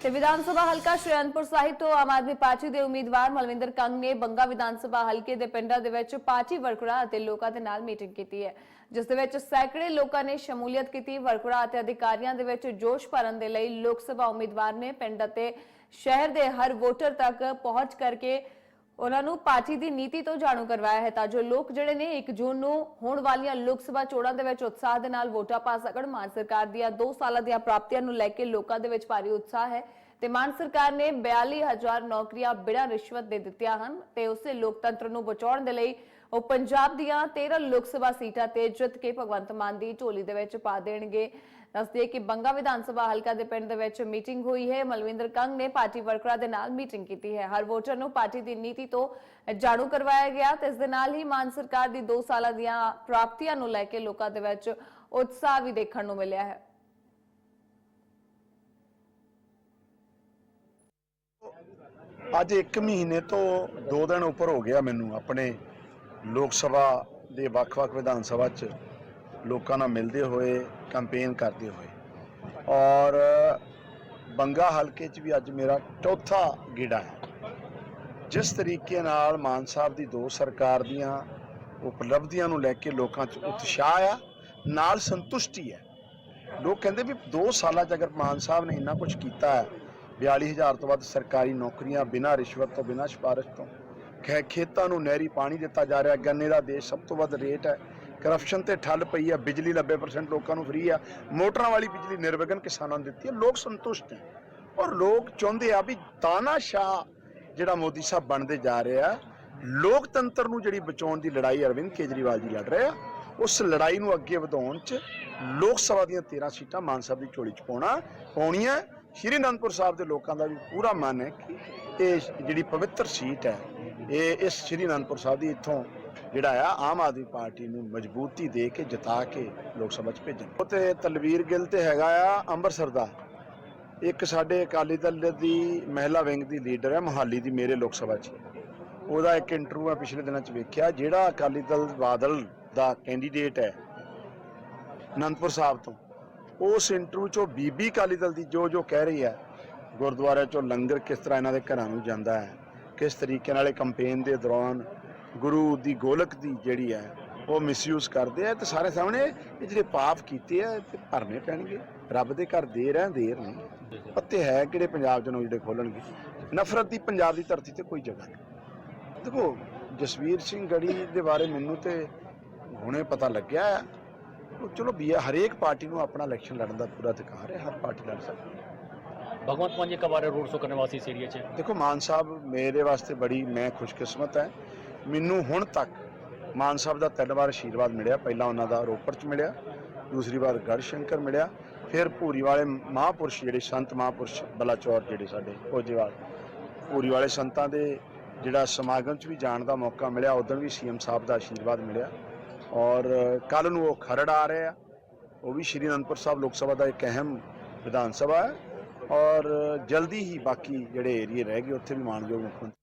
ਤੇ ਵਿਧਾਨ ਸਭਾ ਹਲਕਾ ਸ਼੍ਰੀਅੰਤਪੁਰ ਸਾਹਿਬ ਤੋਂ ਆਮ ਆਦਮੀ ਪਾਰਟੀ ਦੇ ਉਮੀਦਵਾਰ ਮਲਵਿੰਦਰ ਕੰਗ ਨੇ ਬੰਗਾ ਵਿਧਾਨ ਸਭਾ ਹਲਕੇ ਦੇ ਪਿੰਡਾਂ ਦੇ ਵਿੱਚ ਪਾਰਟੀ ਵਰਕਰਾਂ ਅਤੇ ਲੋਕਾਂ ਦੇ ਨਾਲ ਮੀਟਿੰਗ ਕੀਤੀ ਹੈ, ਜਿਸ ਦੇ ਵਿੱਚ ਸੈਂਕੜੇ ਲੋਕਾਂ ਨੇ ਸ਼ਮੂਲੀਅਤ ਕੀਤੀ। ਵਰਕਰਾਂ ਅਤੇ ਅਧਿਕਾਰੀਆਂ ਦੇ ਵਿੱਚ ਜੋਸ਼ ਭਰਨ ਦੇ ਲਈ ਲੋਕ ਸਭਾ ਉਮੀਦਵਾਰ ਨੇ ਪਿੰਡ ਅਤੇ ਸ਼ਹਿਰ ਦੇ ਹਰ ਵੋਟਰ ਤੱਕ ਪਹੁੰਚ ਕਰਕੇ ਉਹਨਾਂ ਨੂੰ ਪਾਰਟੀ ਦੀ ਨੀਤੀ ਤੋਂ ਜਾਣੂ ਕਰਵਾਇਆ ਹੈ ਤਾਂ ਜੋ ਲੋਕ ਜਿਹੜੇ ਨੇ 1 ਜੂਨ ਨੂੰ ਹੋਣ ਵਾਲੀਆਂ ਲੋਕ ਸਭਾ ਚੋਣਾਂ ਦੇ ਵਿੱਚ ਉਤਸ਼ਾਹ ਦੇ ਨਾਲ ਵੋਟਾਂ ਪਾ ਸਕਣ। ਮਾਨ ਸਰਕਾਰ ਦੀਆਂ 2 ਸਾਲਾਂ ਦੀਆਂ ਪ੍ਰਾਪਤੀਆਂ ਨੂੰ ਲੈ ਕੇ ਲੋਕਾਂ ਦੇ ਵਿੱਚ ਭਾਰੀ ਉਤਸ਼ਾਹ ਹੈ ਤੇ ਮਾਨ ਸਰਕਾਰ ਨੇ 42000 ਨੌਕਰੀਆਂ ਬਿਨਾਂ ਰਿਸ਼ਵਤ ਦੇ ਦਿੱਤੀਆਂ ਹਨ ਤੇ ਉਸੇ ਲੋਕਤੰਤਰ ਨੂੰ ਬਚਾਉਣ ਦੇ ਲਈ ਉਹ ਪੰਜਾਬ ਦੀਆਂ 13 ਲੋਕ ਸਭਾ ਸੀਟਾਂ ਤੇ ਜਿੱਤ ਕੇ ਭਗਵੰਤ ਮਾਨ ਦੀ ਝੋਲੀ ਦੇ ਵਿੱਚ ਪਾ ਦੇਣਗੇ। ਦੱਸਦੇ ਕਿ ਬੰਗਾ ਵਿਧਾਨ ਸਭਾ ਹਲਕਾ ਦੇ ਪਿੰਡ ਦੇ ਵਿੱਚ ਮੀਟਿੰਗ ਹੋਈ ਹੈ। ਮਲਵਿੰਦਰ ਕੰਗ ਨੇ ਪਾਰਟੀ ਵਰਕਰਾਂ ਦੇ ਨਾਲ ਮੀਟਿੰਗ ਕੀਤੀ ਹੈ। ਹਰ ਵੋਟਰ ਨੂੰ ਪਾਰਟੀ ਦੀ ਨੀਤੀ ਤੋਂ ਜਾਣੂ ਕਰਵਾਇਆ ਗਿਆ। ਤੇ ਇਸ ਦੇ ਨਾਲ ਹੀ ਮਾਨ ਸਰਕਾਰ ਦੀ 2 ਸਾਲਾਂ ਦੀਆਂ ਪ੍ਰਾਪਤੀਆਂ ਨੂੰ ਲੈ ਕੇ ਲੋਕਾਂ ਦੇ ਵਿੱਚ ਉਤਸ਼ਾਹ ਵੀ ਦੇਖਣ ਨੂੰ ਮਿਲਿਆ ਹੈ। ਅੱਜ 1 ਮਹੀਨੇ ਤੋਂ 2 ਦਿਨ ਉੱਪਰ ਹੋ ਗਿਆ ਮੈਨੂੰ ਆਪਣੇ ਲੋਕ ਸਭਾ ਦੇ ਵੱਖ-ਵੱਖ ਵਿਧਾਨ ਸਭਾ 'ਚ ਲੋਕਾਂ ਨਾਲ ਮਿਲਦੇ ਹੋਏ ਕੈਂਪੇਨ ਕਰਦੇ ਹੋਏ। ਔਰ ਬੰਗਾ ਹਲਕੇ 'ਚ ਵੀ ਅੱਜ ਮੇਰਾ ਚੌਥਾ ਗੇੜਾ ਹੈ। ਜਿਸ ਤਰੀਕੇ ਨਾਲ ਮਾਨ ਸਾਹਿਬ ਦੀ ਦੋ ਸਰਕਾਰ ਦੀਆਂ ਉਪਲਬਧੀਆਂ ਨੂੰ ਲੈ ਕੇ ਲੋਕਾਂ 'ਚ ਉਤਸ਼ਾਹ ਆ, ਨਾਲ ਸੰਤੁਸ਼ਟੀ ਹੈ। ਲੋਕ ਕਹਿੰਦੇ ਵੀ 2 ਸਾਲਾਂ 'ਚ ਅਗਰ ਮਾਨ ਸਾਹਿਬ ਨੇ ਇੰਨਾ ਕੁਝ ਕੀਤਾ ਹੈ 42000 ਤੋਂ ਵੱਧ ਸਰਕਾਰੀ ਨੌਕਰੀਆਂ ਬਿਨਾਂ ਰਿਸ਼ਵਤ ਤੋਂ, ਬਿਨਾਂ ਸਿਫਾਰਿਸ਼ ਤੋਂ ਖੇਤਾਂ ਨੂੰ ਨਹਿਰੀ ਪਾਣੀ ਦਿੱਤਾ ਜਾ ਰਿਹਾ ਗੰਨੇ ਦਾ ਦੇਸ਼ ਸਭ ਤੋਂ ਵੱਧ ਰੇਟ ਹੈ। ਕਰਪਸ਼ਨ ਤੇ ਠੱਲ ਪਈ ਹੈ। ਬਿਜਲੀ 90% ਲੋਕਾਂ ਨੂੰ ਫ੍ਰੀ ਆ। ਮੋਟਰਾਂ ਵਾਲੀ ਬਿਜਲੀ ਨਿਰਵਿਘਨ ਕਿਸਾਨਾਂ ਨੂੰ ਦਿੱਤੀ ਹੈ। ਲੋਕ ਸੰਤੁਸ਼ਟ ਹੈ। ਔਰ ਲੋਕ ਚਾਹੁੰਦੇ ਆ ਵੀ ਤਾਨਾਸ਼ਾਹ ਜਿਹੜਾ ਮੋਦੀ ਸਾਹਿਬ ਬਣਦੇ ਜਾ ਰਿਹਾ ਲੋਕਤੰਤਰ ਨੂੰ ਜਿਹੜੀ ਬਚਾਉਣ ਦੀ ਲੜਾਈ ਅਰਵਿੰਦ ਕੇਜਰੀਵਾਲ ਜੀ ਲੜ ਰਹੇ ਆ, ਉਸ ਲੜਾਈ ਨੂੰ ਅੱਗੇ ਵਧਾਉਣ 'ਚ ਲੋਕ ਸਭਾ ਦੀਆਂ 13 ਸੀਟਾਂ ਮਾਨ ਸਾਹਿਬ ਦੀ ਝੋਲੀ 'ਚ ਪਾਉਣਾ, ਪਾਉਣੀਆਂ। ਸ਼੍ਰੀ ਅਨੰਦਪੁਰ ਸਾਹਿਬ ਦੇ ਲੋਕਾਂ ਦਾ ਵੀ ਪੂਰਾ ਮਨ ਹੈ ਕਿ ਇਹ ਜਿਹੜੀ ਪਵਿੱਤਰ ਸੀਟ ਹੈ ਇਹ ਇਸ ਸ਼੍ਰੀ ਅਨੰਦਪੁਰ ਸਾਹਿਬ ਦੀ ਇੱਥੋਂ ਜਿਹੜਾ ਆ, ਆਮ ਆਦਮੀ ਪਾਰਟੀ ਨੂੰ ਮਜ਼ਬੂਤੀ ਦੇ ਕੇ ਜਿਤਾ ਕੇ ਲੋਕ ਸਭਾ 'ਚ ਭੇਜਣ। ਉਹ ਤੇ ਤਲਵੀਰ ਗਿੱਲ ਤੇ ਹੈਗਾ ਆ, ਅੰਮ੍ਰਿਤਸਰ ਦਾ। ਇੱਕ ਸਾਡੇ ਅਕਾਲੀ ਦਲ ਦੀ ਮਹਿਲਾ ਵਿੰਗ ਦੀ ਲੀਡਰ ਹੈ ਮੋਹਾਲੀ ਦੀ ਮੇਰੇ ਲੋਕ ਸਭਾ 'ਚ। ਉਹਦਾ ਇੱਕ ਇੰਟਰਵਿਊ ਮੈਂ ਪਿਛਲੇ ਦਿਨਾਂ 'ਚ ਵੇਖਿਆ, ਜਿਹੜਾ ਅਕਾਲੀ ਦਲ ਬਾਦਲ ਦਾ ਕੈਂਡੀਡੇਟ ਹੈ ਅਨੰਦਪੁਰ ਸਾਹਿਬ ਤੋਂ। ਉਸ ਇੰਟਰਵਿਊ 'ਚੋਂ ਬੀਬੀ ਅਕਾਲੀ ਦਲ ਦੀ ਜੋ ਜੋ ਕਹਿ ਰਹੀ ਹੈ ਗੁਰਦੁਆਰੇ 'ਚੋਂ ਲੰਗਰ ਕਿਸ ਤਰ੍ਹਾਂ ਇਹਨਾਂ ਦੇ ਘਰਾਂ ਨੂੰ ਜਾਂਦਾ ਹੈ ਕਿਸ ਤਰੀਕੇ ਨਾਲ ਇਹ ਕੰਪੇਨ ਦੇ ਦੌਰਾਨ ਗੁਰੂ ਦੀ ਗੋਲਕ ਦੀ ਜਿਹੜੀ ਹੈ, ਉਹ ਮਿਸਯੂਜ਼ ਕਰਦੇ ਆ ਤੇ ਸਾਰੇ ਸਾਹਮਣੇ ਇਹ ਜਿਹੜੇ ਪਾਪ ਕੀਤੇ ਆ ਤੇ ਭਰਨੇ ਪੈਣਗੇ। ਰੱਬ ਦੇ ਘਰ ਦੇਰ ਹੈ, ਦੇਰ ਨਹੀਂ। ਪੱਤੇ ਹੈ ਕਿਹੜੇ ਪੰਜਾਬ ਜਨੋਂ ਜਿਹੜੇ ਖੋਲਣਗੇ? ਨਫ਼ਰਤ ਦੀ ਪੰਜਾਬ ਦੀ ਧਰਤੀ ਤੇ ਕੋਈ ਜਗ੍ਹਾ ਨਹੀਂ। ਦੇਖੋ, ਜਸਵੀਰ ਸਿੰਘ ਗੜੀ ਦੇ ਬਾਰੇ ਮੈਨੂੰ ਤੇ ਹੁਣੇ ਪਤਾ ਲੱਗਿਆ ਉਹ ਚਲੋ ਵੀ ਹਰੇਕ ਪਾਰਟੀ ਨੂੰ ਆਪਣਾ ਇਲੈਕਸ਼ਨ ਲੜਨ ਦਾ ਪੂਰਾ ਅਧਿਕਾਰ ਹੈ, ਹਰ ਪਾਰਟੀ ਲੜ ਸਕਦੀ ਹੈ। भगवंत मान जी कब आ रहे रोड शो करने वास्ते इस एरिया च ਦੇਖੋ ਮਾਨ ਸਾਹਿਬ ਮੇਰੇ ਵਾਸਤੇ ਬੜੀ ਮੈਂ ਖੁਸ਼ਕਿਸਮਤ ਹੈ ਮੈਨੂੰ ਹੁਣ ਤੱਕ ਮਾਨ ਸਾਹਿਬ ਦਾ ਤਿੰਨ ਵਾਰ ਆਸ਼ੀਰਵਾਦ ਮਿਲਿਆ ਪਹਿਲਾਂ ਉਹਨਾਂ ਦਾ ਰੋਪੜ ਚ ਮਿਲਿਆ ਦੂਸਰੀ ਵਾਰ ਗੜਸ਼ੰਕਰ ਮਿਲਿਆ ਫਿਰ ਭੂਰੀ ਵਾਲੇ ਮਹਾਂਪੁਰਸ਼ ਜਿਹੜੇ ਸੰਤ ਮਹਾਂਪੁਰਸ਼ ਬਲਾਚੌਰ ਜਿਹੜੇ ਸਾਡੇ ਕੋਜੇਵਾਲ ਭੂਰੀ ਵਾਲੇ ਸੰਤਾਂ ਦੇ ਜਿਹੜਾ ਸਮਾਗਮ ਚ ਵੀ ਜਾਣ ਦਾ ਮੌਕਾ ਮਿਲਿਆ ਉਦੋਂ ਵੀ ਸੀਐਮ ਸਾਹਿਬ ਦਾ ਆਸ਼ੀਰਵਾਦ ਮਿਲਿਆ ਔਰ ਕੱਲ ਨੂੰ ਉਹ ਖਰੜ ਆ ਰਹੇ ਆ ਉਹ ਵੀ ਸ਼੍ਰੀ ਅਨੰਦਪੁਰ ਸਾਹਿਬ ਲੋਕ ਸਭਾ ਦਾ ਇੱਕ ਅਹਿਮ ਵਿਧਾਨ ਸਭਾ ਹੈ ਔਰ ਜਲਦੀ ਹੀ ਬਾਕੀ ਜਿਹੜੇ ਏਰੀਏ ਰਹਿ ਗਏ ਉੱਥੇ ਵੀ ਮਾਨਯੋਗ ਮੁੱਖ ਮੰਤਰੀ